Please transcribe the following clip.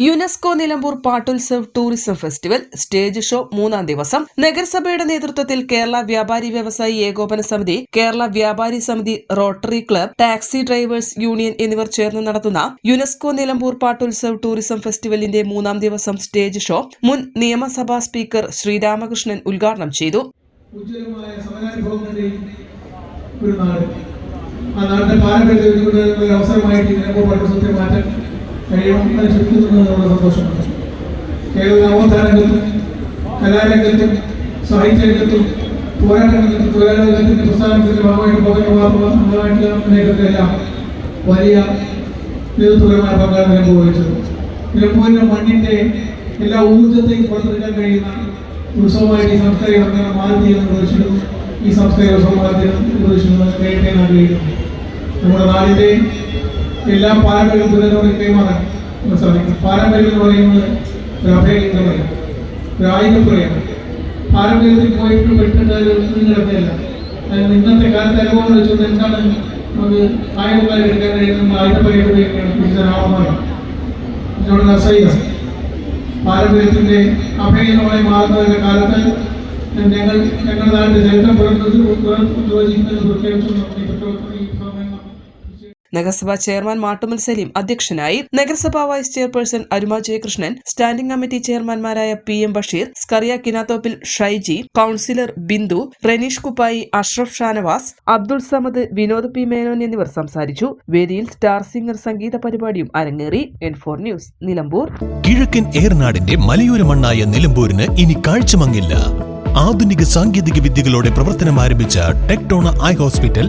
UNESCO Nilambur Pattulsav tourism festival stage show മൂന്നാം ദിവസം. നഗരസഭയുടെ നേതൃത്വത്തിൽ കേരള വ്യാപാരി വ്യവസായി ഏകോപന സമിതി Kerala Vyapari Samiti rotary club taxi drivers union എന്നിവർ ചേർന്ന് നടത്തുന്ന യുനെസ്കോ നിലമ്പൂർ പാട്ടുത്സവ് ടൂറിസം ഫെസ്റ്റിവലിന്റെ മൂന്നാം ദിവസം സ്റ്റേജ് ഷോ മുൻ നിയമസഭാ സ്പീക്കർ ശ്രീരാമകൃഷ്ണൻ ഉദ്ഘാടനം ചെയ്തു. ഒരു നാട്. ആ നാടിന്റെ പാരമ്പര്യം ഒരു അവസരമായിട്ട് ഇതിനെ പാട്ടുത്സവത്തെ മാറ്റാൻ കഴിയണം അത് സന്തോഷമുണ്ട് കേരള നവോത്ഥാനരംഗത്തും കലാരംഗത്തും സാഹിത്യരംഗത്തും പോരാട്ടരംഗത്തും തൊഴിലാളികളുടെ പ്രസ്ഥാനത്തിന്റെ ഭാഗമായിട്ട് പൗരമായിട്ടുള്ള മേഖലകളിലെല്ലാം വലിയ നേതൃത്വപരമായ പങ്കാണ് നിലമ്പൂർ വഹിച്ചത് മണ്ണിന്റെ എല്ലാ ഊർജത്തെയും പുറത്തെടുക്കാൻ കഴിയുന്ന ഉത്സവമായിട്ട് ഈ സംസ്കാര വർഗം മാറ്റി എന്ന് പ്രതീക്ഷിക്കുന്നു ഈ സംസ്കാര ഉത്സവമാദ്യം പ്രതീക്ഷിക്കുന്നു കഴിയട്ടെ എന്ന് ആഗ്രഹിക്കുന്നു. നമ്മുടെ നാടിന്റെ എല്ലാ പാരമ്പര്യവും പുനരവർക്ക് കൈമാറാൻ സാധിക്കും പാരമ്പര്യം എന്ന് പറയുന്നത് അഭയകേന്ദ്രമല്ല ഒരു ആയുധപ്പുറയാണ് പാരമ്പര്യത്തിൽ പോയിട്ട് പെട്ടിട്ട് കിടക്കുകയല്ല. അതായത് ഇന്നത്തെ കാലത്തെ അനുഭവം വെച്ചുകൊണ്ട് എന്താണ് നമുക്ക് ആയുധക്കാരെ എടുക്കാൻ കഴിയുന്ന ആയുധപ്പുറയിട്ട് ഉപയോഗിക്കുകയാണ് പിടിച്ചനാവുന്നതാണ് ഇതിനോട് അസഹ്യം പാരമ്പര്യത്തിന്റെ അഭയമായി മാറുന്നതിന്റെ കാലത്ത് ഞങ്ങൾ ഞങ്ങളുടെ നാടിന്റെ ചരിത്രം പുറത്തു പ്രഖ്യാപിച്ചു പ്രത്യേകിച്ചും ഈ സമയം നഗരസഭാ ചെയർമാൻ മാട്ടുമൽ സലീം അധ്യക്ഷനായി. നഗരസഭാ vice chairperson Aruma Jayakrishnan standing committee ചെയർമാൻമാരായ P M Basheer Scaria Kinathoppil Shaiji councillor Bindu Ranish Kuppayi Ashraf Shanavas Abdul Samad Vinod P Menon എന്നിവർ സംസാരിച്ചു. വേദിയിൽ സ്റ്റാർ സിംഗർ സംഗീത പരിപാടിയും അരങ്ങേറി. N four news Nilambur. കിഴക്കൻ ഏർനാടിന്റെ മലയോര മണ്ണായ നിലമ്പൂരിന് ഇനി കാഴ്ചമങ്ങില്ല. ആധുനിക സാങ്കേതിക വിദ്യകളോടെ പ്രവർത്തനം ആരംഭിച്ച ടെക്ടോണ ഐ ഹോസ്പിറ്റൽ